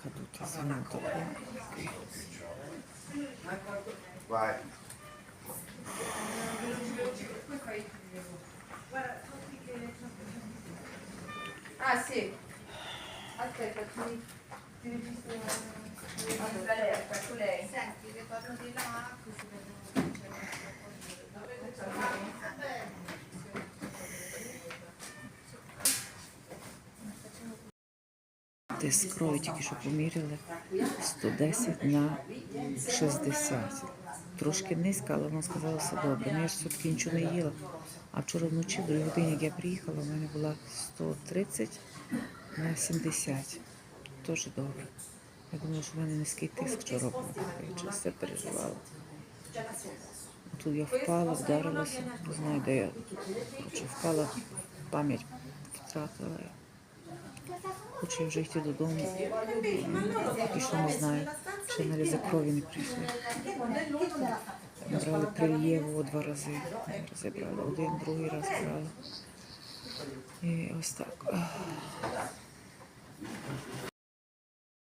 Caduta senuta. Vai. Ah sì. Aspetta, ti, ti registro aspetta, lei. Senti, che torno di là, così vedo c'è крові тільки що поміряли 110 на 60. Трошки низько, але вона сказала, все добре. Ну, я ж все-таки нічого не їла. А вчора вночі, в другій годині, як я приїхала, в мене була 130 на 70. Теж добре. Я думала, що в мене низький тиск вчора був. Я через це переживала. Тут я впала, вдарилася, не знаю, де я коротше, впала, пам'ять втратила. Хочу вже йти додому. Поки що не знаю. Ще аналізи крові не прийшли. Брали прильєву два рази. Рази. Один, другий раз брали. І ось так.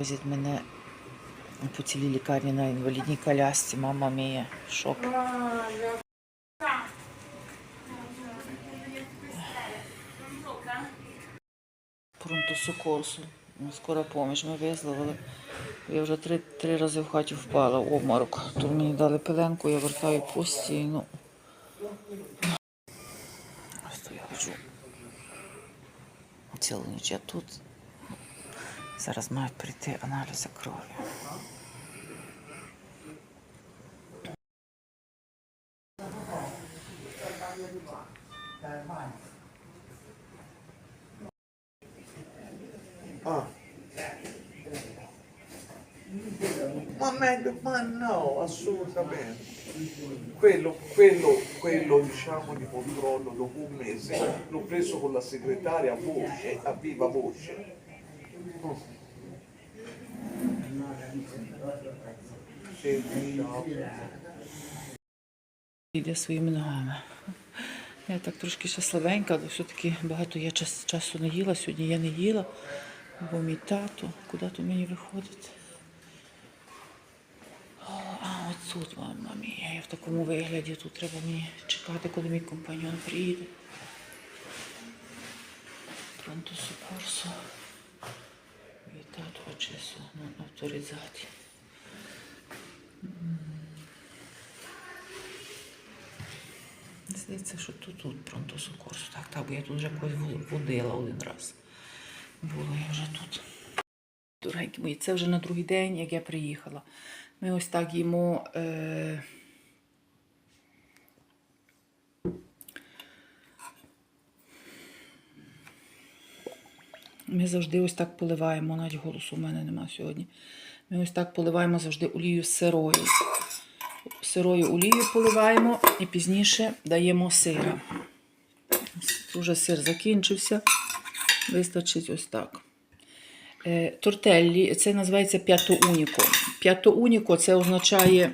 Возять мене по цілій лікарні на інвалідній колясці. Мама мія. Шок. Пронтосокорсу. Ну, Скора поміч ми визвали. Я вже три, три рази в хаті впала в обморок. Тут мені дали пеленку, я вертаю постійно. Ось то я ходжу. Цілу ніч я тут. Зараз мають прийти аналізи крові. Ah. Ma meglio, ma no, assolutamente. Quello, quello, quello diciamo di controllo dopo un mese l'ho preso con la segretaria a voce, a viva voce. Senti, ciao. Своїми ногами. Я так трошки щасливенька, але все-таки багато я час, часу не їла. Сьогодні я не їла, бо мій тато, куди то мені виходить? А, от тут, мама мія. Я в такому вигляді. Тут треба мені чекати, коли мій компаньон приїде. Сокорсо. Мій тато очису на авторизації. Здається, що тут, тут пронто сокорсу. Так, так, бо я тут вже когось водила один раз. Була я вже тут. Дорогенькі мої, це вже на другий день, як я приїхала. Ми ось так їмо. Е... Ми завжди ось так поливаємо, навіть голосу в мене нема сьогодні. Ми ось так поливаємо завжди олію сирою. Сирою олією поливаємо і пізніше даємо сира. Уже сир закінчився. Вистачить ось так. Е, Тортеллі, це називається п'ятоуніко. П'ятоуніко це означає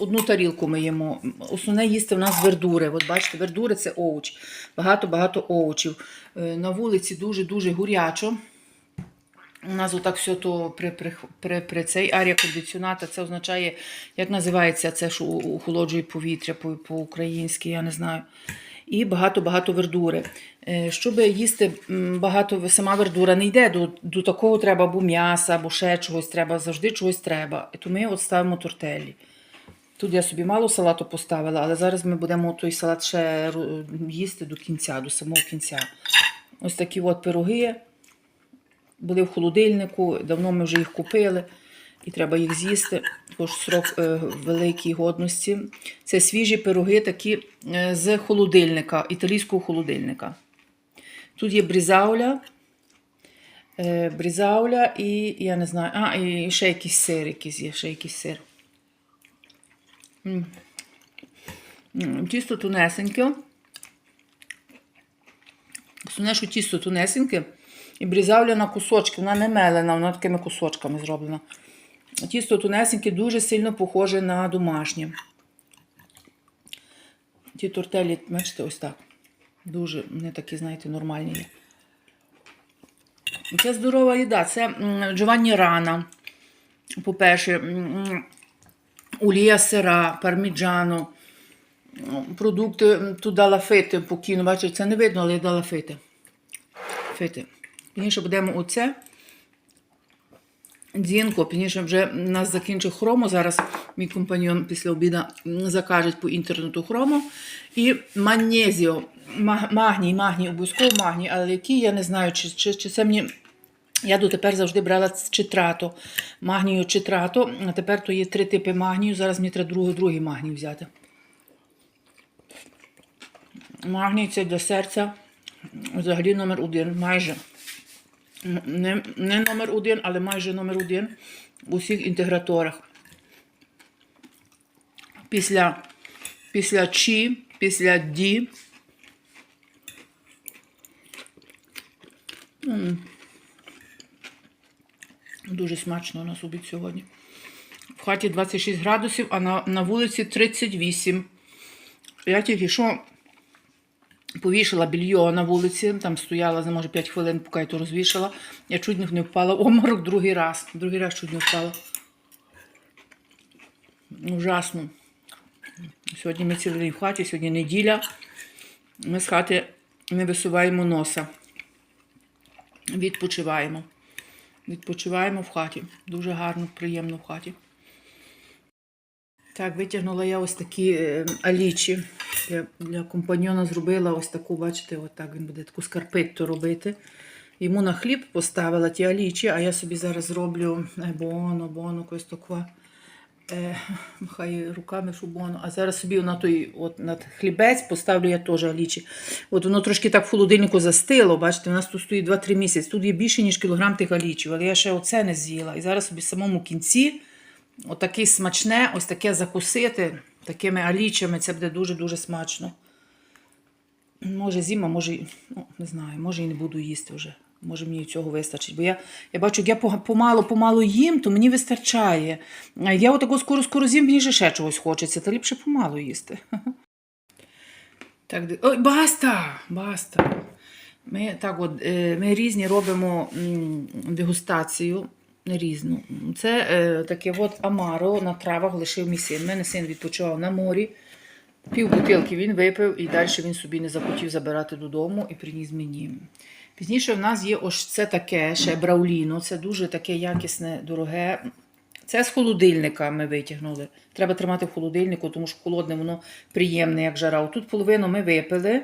одну тарілку ми їмо. Основне їсти в нас вердури. От бачите, вердури це овоч. Багато-багато овочів. Е, На вулиці дуже-дуже гурячо. У нас отак все то при, при, при, при цей арія кондиціоната, це означає, як називається це, що охолоджує повітря по- по-українськи, я не знаю. І багато-багато вердури. Е, Щоб їсти багато, сама вердура не йде, до, до такого треба або м'яса, або ще чогось треба, завжди чогось треба. І то ми от ставимо тортелі. Тут я собі мало салату поставила, але зараз ми будемо той салат ще їсти до кінця, до самого кінця. Ось такі от пироги були в холодильнику, давно ми вже їх купили, і треба їх з'їсти. Також срок е, великої годності. Це свіжі пироги такі е, з холодильника, італійського холодильника. Тут є брізауля, е, брізауля і я не знаю, а, і ще якийсь сир, якийсь є, ще якийсь сир. Тісто тунесеньке. Що тісто тунесеньке і брізавля на кусочки. Вона не мелена, вона такими кусочками зроблена. Тісто тунесеньке дуже сильно похоже на домашнє. Ті тортелі, бачите, ось так. Дуже, вони такі, знаєте, нормальні є. Це здорова їда. Це Джованні Рана. По-перше, м, олія сира, парміджано. Продукти м, тут дала фити покійно. Бачите, це не видно, але я дала фити. Фити. Пізніше будемо оце. Дзінко, пізніше вже нас закінчив хрому. Зараз мій компаньон після обіду м, закаже по інтернету хрому. І магнезіо. Магній, магній, обов'язково магній, але який я не знаю, чи, чи, чи це мені. Я дотепер завжди брала читрато. Магнію читрато, а тепер то є три типи магнію. Зараз мені треба другий, другий магній взяти. Магній це для серця взагалі номер один, майже. Не, не номер один, але майже номер один у всіх інтеграторах. Після, після Чі, після Ді. Дуже смачно у нас обід сьогодні. В хаті 26 градусів, а на, на вулиці 38. Я тільки що повішала більйо на вулиці, там стояла, за може 5 хвилин, поки я то розвішала. Я чуть не впала в обморок другий раз. Другий раз чуть не впала. Ужасно. Сьогодні ми цілий день в хаті, сьогодні неділя. Ми з хати не висуваємо носа. Відпочиваємо. Відпочиваємо в хаті. Дуже гарно, приємно в хаті. Так, витягнула я ось такі е, алічі. Я для компаньона зробила ось таку, бачите, отак він буде таку скарпитту робити. Йому на хліб поставила ті алічі, а я собі зараз зроблю е, боно, боно, якось таке. Е, хай руками що боно. А зараз собі на той от, на хлібець поставлю я теж алічі. От воно трошки так в холодильнику застило. Бачите, у нас тут стоїть 2-3 місяці. Тут є більше, ніж кілограм тих алічів, але я ще оце не з'їла. І зараз собі в самому кінці отаке смачне, ось таке закусити такими алічами. Це буде дуже-дуже смачно. Може, зима, може, ну, не знаю, може і не буду їсти вже. Може, мені цього вистачить. Бо я, я бачу, як я помало-помало їм, то мені вистачає. Я отако скоро-скоро з'їм, мені ще чогось хочеться, та ліпше помало їсти. Так, ой, баста! Баста! Ми, так от, е, ми різні робимо дегустацію. Різну. Це е, таке от амаро на травах лишив мій син. У мене син відпочивав на морі. Пів бутилки він випив і далі він собі не захотів забирати додому і приніс мені. Пізніше в нас є ось це таке ще брауліно. Це дуже таке якісне, дороге. Це з холодильника ми витягнули. Треба тримати в холодильнику, тому що холодне воно приємне, як жара. Тут половину ми випили.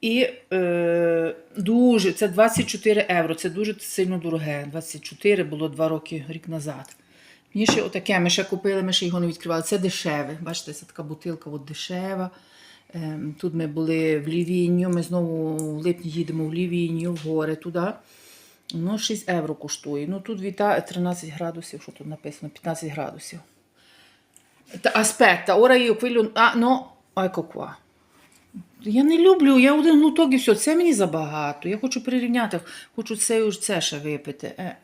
І е, дуже, це 24 євро, це дуже сильно дороге. 24 було 2 роки, рік назад. Мені ще отаке, ми ще купили, ми ще його не відкривали. Це дешеве. Бачите, це така бутилка от дешева. Ем, Тут ми були в Лівінню, ми знову в липні їдемо в Лівінню, в гори туди. Ну, 6 євро коштує. Ну тут віта 13 градусів, що тут написано? 15 градусів. Та, аспетта, ora io quello... А, no, ecco qua. Я не люблю, я один глуток і все. Це мені забагато. Я хочу прирівняти, хочу це і це ще випити. Е.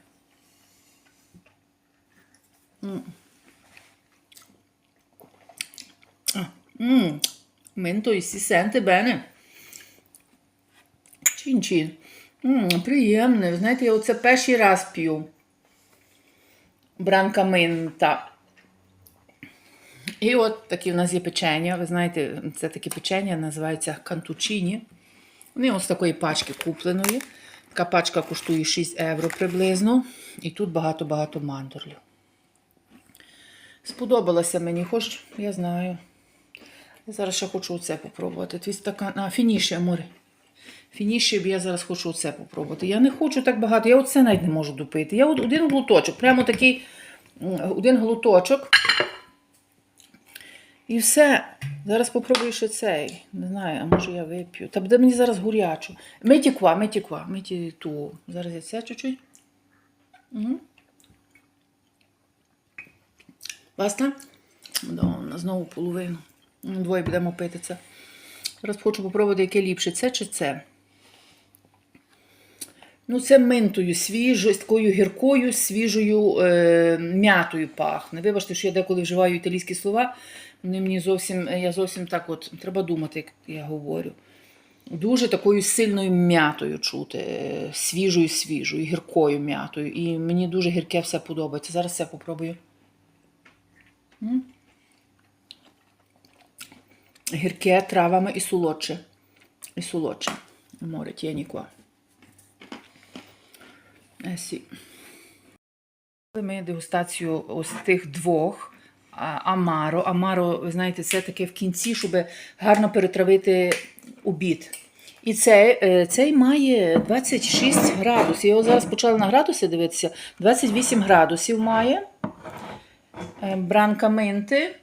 М. Mento e si sente bene. Чин-чин. Приємне. Знаєте, я оце перший раз п'ю. Бранка мента. І от такі в нас є печення. Ви знаєте, це таке печення називається кантучині. Вони ось такої пачки купленої. Така пачка коштує 6 євро приблизно. І тут багато-багато мандорлів. Сподобалося мені, хоч я знаю. Я зараз ще хочу оце попробувати. Твій стакан. А, фініші, море. Фініші, я зараз хочу оце попробувати. Я не хочу так багато, я оце навіть не можу допити. Я от один глуточок, прямо такий один глуточок. І все. Зараз попробую ще цей. Не знаю, а може я вип'ю. Та буде мені зараз гурячо. Метіква, метіква, меті ту. Зараз я це чуть-чуть. Угу. Баста? Да, знову половину. Ну, Двоє будемо пити це. Зараз хочу попробувати, яке ліпше, це чи це. Ну, це ментою свіжою, такою гіркою, свіжою е, м'ятою пахне. Вибачте, що я деколи вживаю італійські слова. Вони мені зовсім, я зовсім так от, треба думати, як я говорю. дуже такою сильною м'ятою чути, е, свіжою, свіжою, гіркою м'ятою. І мені дуже гірке все подобається. Зараз це попробую. Гірке травами і солодше. І солодше. Море. Eh sì. Ми дегустацію ось тих двох амаро. Амаро, ви знаєте, це таке в кінці, щоб гарно перетравити обід. І цей, е, цей має 26 градусів. Його зараз почала на градуси дивитися. 28 градусів має. Е, Бранкаменти.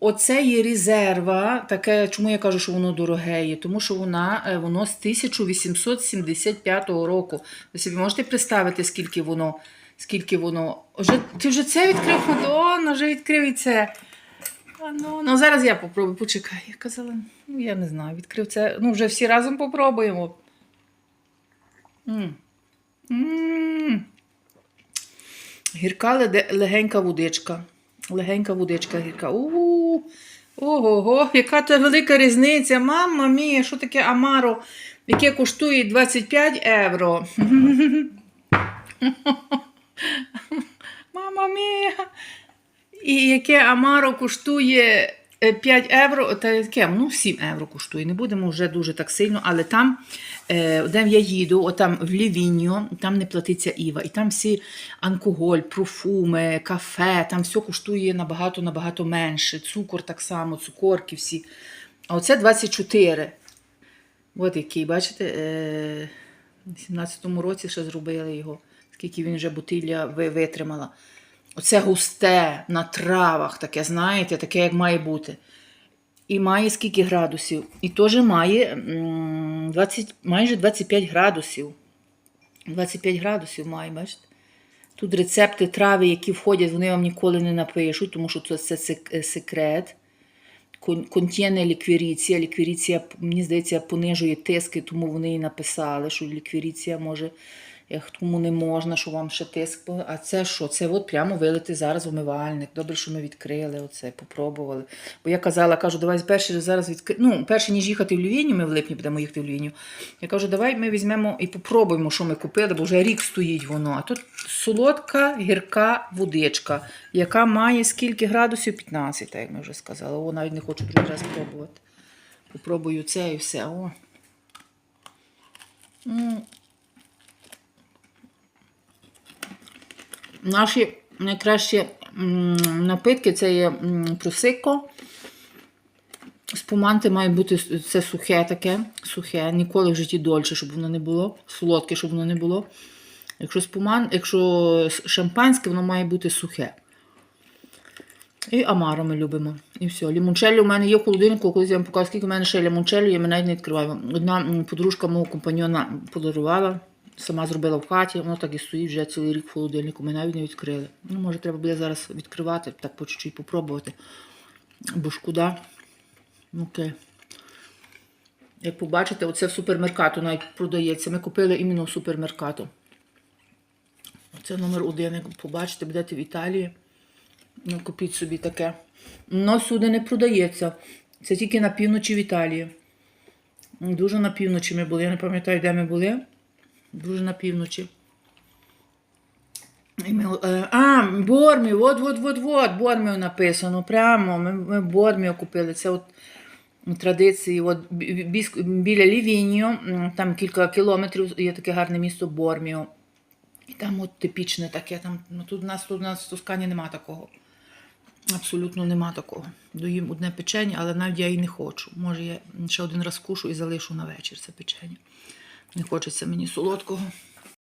Оце є резерва, таке, чому я кажу, що воно дороге є? Тому що вона, е, воно з 1875 року. Ви собі можете представити, скільки воно, скільки воно. Вже, ти вже це відкрив Мадонна, вже відкрив і це. Ну, ну, зараз я попробую, почекай. Я казала, ну я не знаю, відкрив це. Ну, вже всі разом попробуємо. Гірка легенька водичка. Легенька водичка гірка. У-у-у. Ого, яка це велика різниця. Мама мія, що таке Амаро, яке коштує 25 євро. Мама мія. І яке Амаро коштує е, 5 євро, та яке, ну 7 євро коштує. Не будемо вже дуже так сильно, але там, е, де я їду, отам в Лівіньо, там не платиться Іва. І там всі алкоголь, профуми, кафе, там все коштує набагато-набагато менше. Цукор так само, цукорки всі. А оце 24. От який, бачите, е, в 17-му році ще зробили його, скільки він вже бутилля витримала. Оце густе на травах, таке, знаєте, таке, як має бути. І має скільки градусів. І теж має 20, майже 25 градусів. 25 градусів має, бачите? Тут рецепти трави, які входять, вони вам ніколи не напишуть, тому що це, це секрет. Кон- Контєне ліквіріція. Ліквіріція, мені здається, понижує тиски, тому вони і написали, що ліквіріція може, тому не можна, що вам ще тиск. А це що? Це от прямо вилити зараз умивальник. Добре, що ми відкрили оце, попробували. Бо я казала, кажу, давай перше зараз відкри... Ну, перше, ніж їхати в Львівню, ми в липні будемо їхати в Львівню. Я кажу, давай ми візьмемо і попробуємо, що ми купили, бо вже рік стоїть воно. А тут солодка, гірка водичка, яка має скільки градусів? 15, так як ми вже сказали. О, навіть не хочу другий раз пробувати. Попробую це і все. О. Наші найкращі напитки це є просико. Спуманти має бути це сухе таке, сухе, ніколи в житті дольше, щоб воно не було, солодке, щоб воно не було. Якщо спуман, якщо шампанське, воно має бути сухе. І амаро ми любимо. І все. Лімончелі у мене є в холодильнику, колись я вам покажу, скільки в мене ще лімончелі, я навіть не відкриваю. Одна подружка мого компаньона подарувала, сама зробила в хаті, воно так і стоїть вже цілий рік в холодильнику, ми навіть не відкрили. Ну, може, треба буде зараз відкривати, так по чуть-чуть попробувати. Бо шкода. Окей. Як побачите, оце в супермеркату навіть продається. Ми купили іменно в супермеркату. Це номер один. Як побачите, будете в Італії. Ну, купіть собі таке. Но сюди не продається. Це тільки на півночі в Італії. Дуже на півночі ми були. Я не пам'ятаю, де ми були. Дуже на півночі. Е, а, Бормів, от, от, от, от, Бормів написано. Прямо. Ми, ми Бормів купили. Це от традиції. От, бі- бі- біля Лівіньо, там кілька кілометрів є таке гарне місто Борміо. І там от типічне таке. Там, ну, тут у нас тут у нас в Тоскані нема такого. Абсолютно нема такого. Доїм одне печення, але навіть я і не хочу. Може, я ще один раз кушу і залишу на вечір це печення. Не хочеться мені солодкого.